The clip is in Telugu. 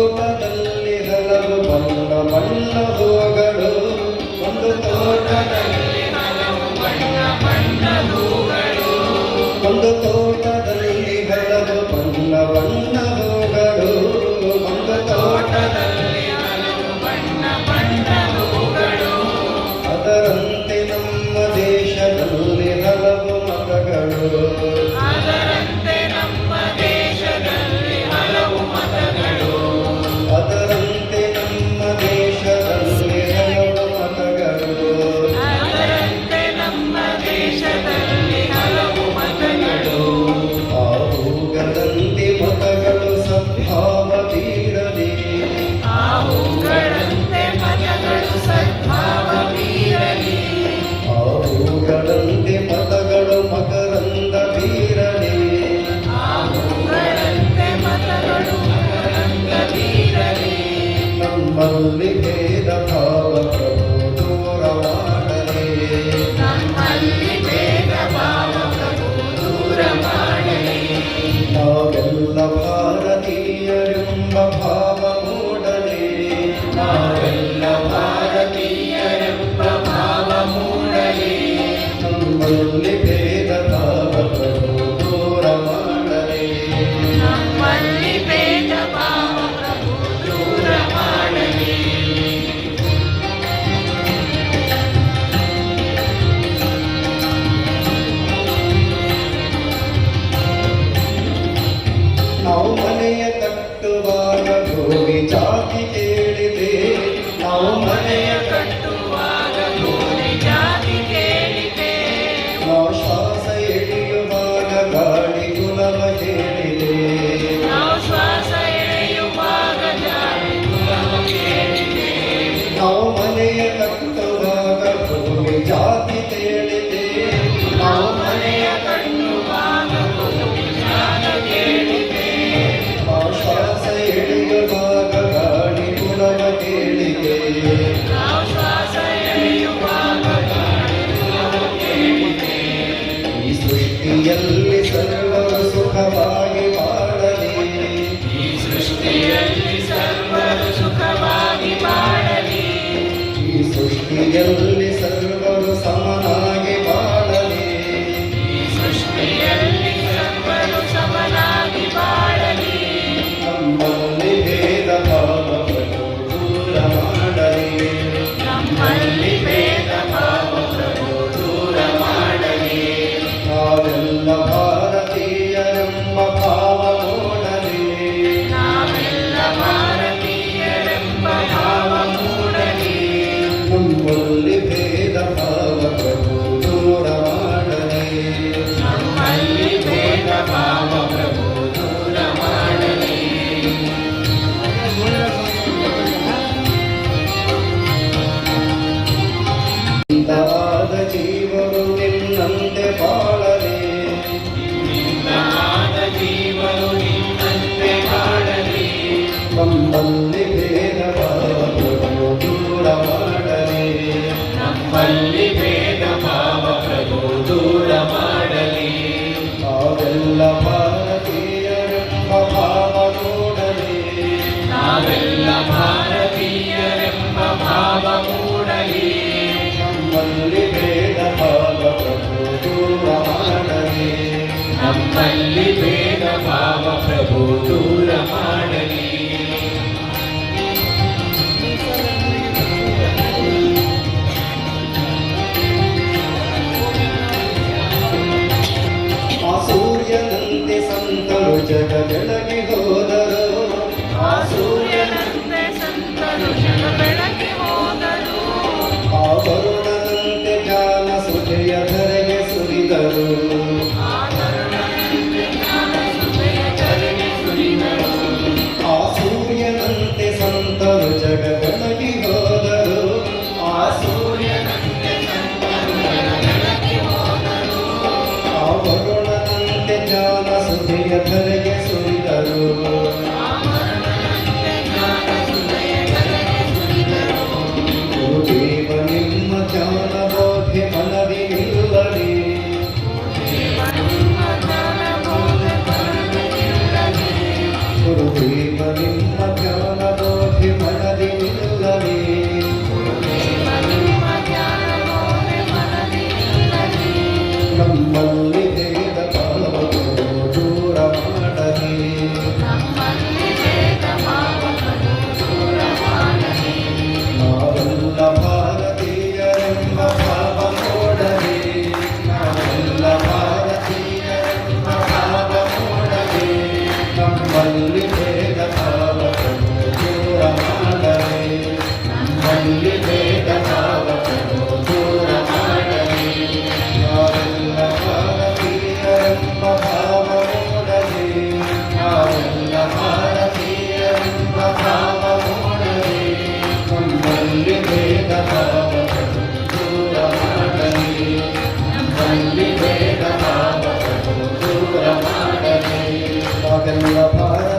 ತೋಟದಲ್ಲಿ ಬಲ್ಲ ಬಲ್ಲ ಜಾತಿ ಕೇಳಿದೆ ನಾವು ಮನೆ ನಮ್ಮಲ್ಲಿ ಭೇದ ಭಾವ ಪ್ರಭು ದೂರ ಮಾಡಲಿ ನಮ್ಮಲ್ಲಿ ಭೇದ ಭಾವ ಪ್ರಭು మళ్ళీ వేద భావ ప్రభు దూరమాడని. సూర్యదంతే సంతరు జగ జగగే can be a